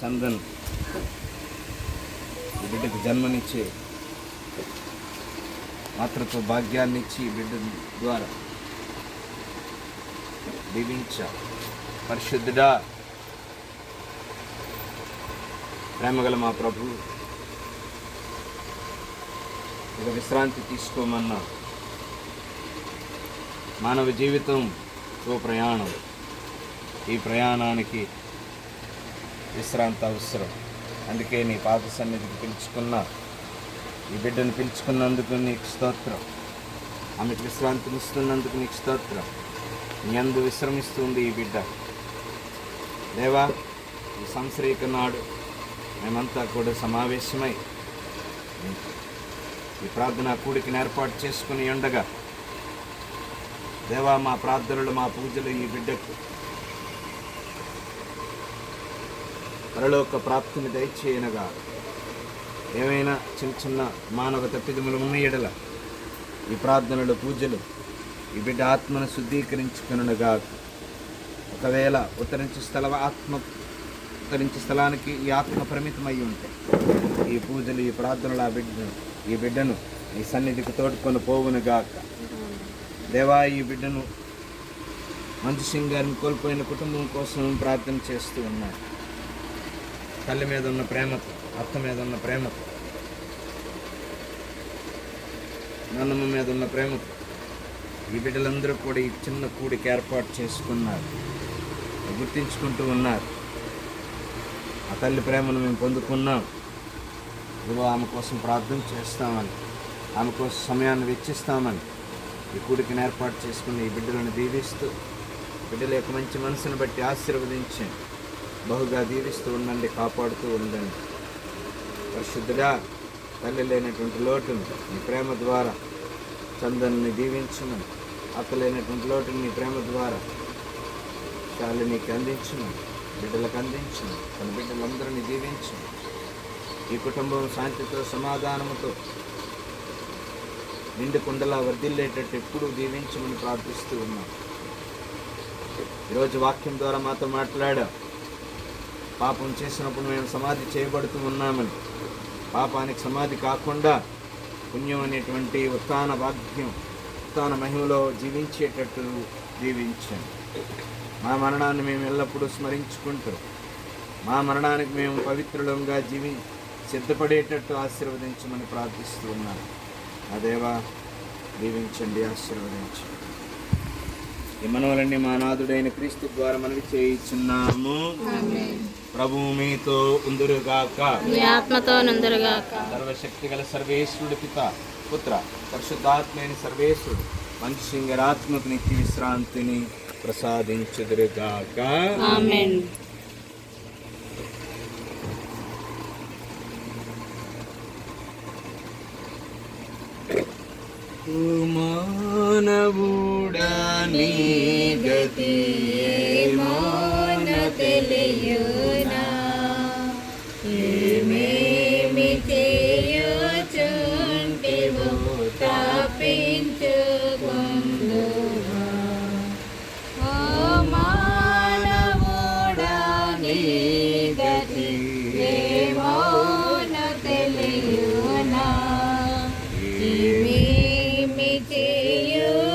చందన్ బిడ్డకు జన్మనిచ్చే మాతృత్వ భాగ్యాన్ని ఇచ్చి ఈ బిడ్డ ద్వారా దీవించ. పరిశుద్ధుడా ప్రేమగల మా ప్రభు ఇక విశ్రాంతి తీసుకోమన్న మానవ జీవితం ఓ ప్రయాణం. ఈ ప్రయాణానికి విశ్రాంతి అవసరం. అందుకే నీ పాత సన్నిధికి పిలుచుకున్న ఈ బిడ్డను పిలుచుకున్నందుకు నీకు స్తోత్రం. ఆమెకు విశ్రాంతినిస్తున్నందుకు నీకు స్తోత్రం. నీ అందు విశ్రమిస్తుంది ఈ బిడ్డ. దేవా ఈ సంశ్రీక నాడు మేమంతా కూడా సమావేశమై ఈ ప్రార్థన కూడికి ఏర్పాటు చేసుకుని ఉండగా దేవా మా ప్రార్థనలు మా పూజలు ఈ బిడ్డకు పరలోక ప్రాప్తిని దయచేయనగా ఏమైనా చిన్న చిన్న మానవ తప్పిదములు ఉన్న ఎడల ఈ ప్రార్థనలు పూజలు ఈ బిడ్డ ఆత్మను శుద్ధీకరించుకునగా ఒకవేళ ఉత్తరించే స్థల ఆత్మ ఉత్తరించే స్థలానికి ఈ ఆత్మ పరిమితమై ఉంటే ఈ పూజలు ఈ ప్రార్థనలు ఆ బిడ్డను ఈ బిడ్డను ఈ సన్నిధికి తోడుకొని పోవునుగాక. దేవా ఈ బిడ్డను మంచు సింగ్ గారిని కోల్పోయిన కుటుంబం కోసం ప్రార్థన చేస్తూ ఉన్నాను. తల్లి మీద ఉన్న ప్రేమకు అత్త మీద ఉన్న ప్రేమకు నాన్నమ్మ మీద ఉన్న ప్రేమకు ఈ బిడ్డలందరూ కూడా ఈ చిన్న కూడికి ఏర్పాటు చేసుకున్నారు. గుర్తించుకుంటూ ఉన్నారు. ఆ తల్లి ప్రేమను మేము పొందుకున్నాం. ఇదిగో ఆమె కోసం ప్రార్థన చేస్తామని ఆమె కోసం సమయాన్ని వెచ్చిస్తామని ఈ కూడికి ఏర్పాటు చేసుకుని ఈ బిడ్డలను దీవిస్తూ బిడ్డల యొక్క మంచి మనసును బట్టి ఆశీర్వదించి బహుగా దీవిస్తూ ఉండండి కాపాడుతూ ఉండండి. పరిశుద్ధుడా తల్లి లేనటువంటి లోటును నీ ప్రేమ ద్వారా చందన్ని దీవించును. అత్త లేనటువంటి లోటుని నీ ప్రేమ ద్వారా శాలినికి నీకు అందించను. బిడ్డలకు అందించును. తన బిడ్డలందరినీ దీవించును. ఈ కుటుంబం శాంతితో సమాధానముతో నిండు కుండలా వర్ధిల్లేటట్టు ఎప్పుడూ దీవించమని ప్రార్థిస్తూ ఉన్నాం. ఈరోజు వాక్యం ద్వారా మాతో మాట్లాడాం. పాపం చేసినప్పుడు మేము సమాధి చేయబడుతూ ఉన్నామని. పాపానికి సమాధి కాకుండా పుణ్యం అనేటువంటి ఉత్తాన భాగ్యం ఉత్తాన మహిమలో జీవించేటట్టు జీవించాము మా మరణాన్ని మేము ఎల్లప్పుడూ స్మరించుకుంటూ. మా మరణానికి మేము పవిత్రులంగా జీవి సిద్ధపడేటట్టు ఆశీర్వదించమని ప్రార్థిస్తూ ఉన్నాను అదేవా దీవించండి ఆశీర్వదించండి. ఈ మనవలన్నీ మా నాథుడైన క్రీస్తు ద్వారా మనవి చేయించున్నాము. ప్రభువు మీతో ఉందురుగాక. మీ ఆత్మతో నందరుగాక. సర్వశక్తి గల సర్వేశ్వరుడు పిత పుత్ర పరిశుద్ధాత్మైన సర్వేశ్వరుడు మనిషింగరాత్మకు నిత్య విశ్రాంతిని ప్రసాదించుదురుగాక. ఆమెన్. మానవుడా నీ గతి ఏమో తెలియనా?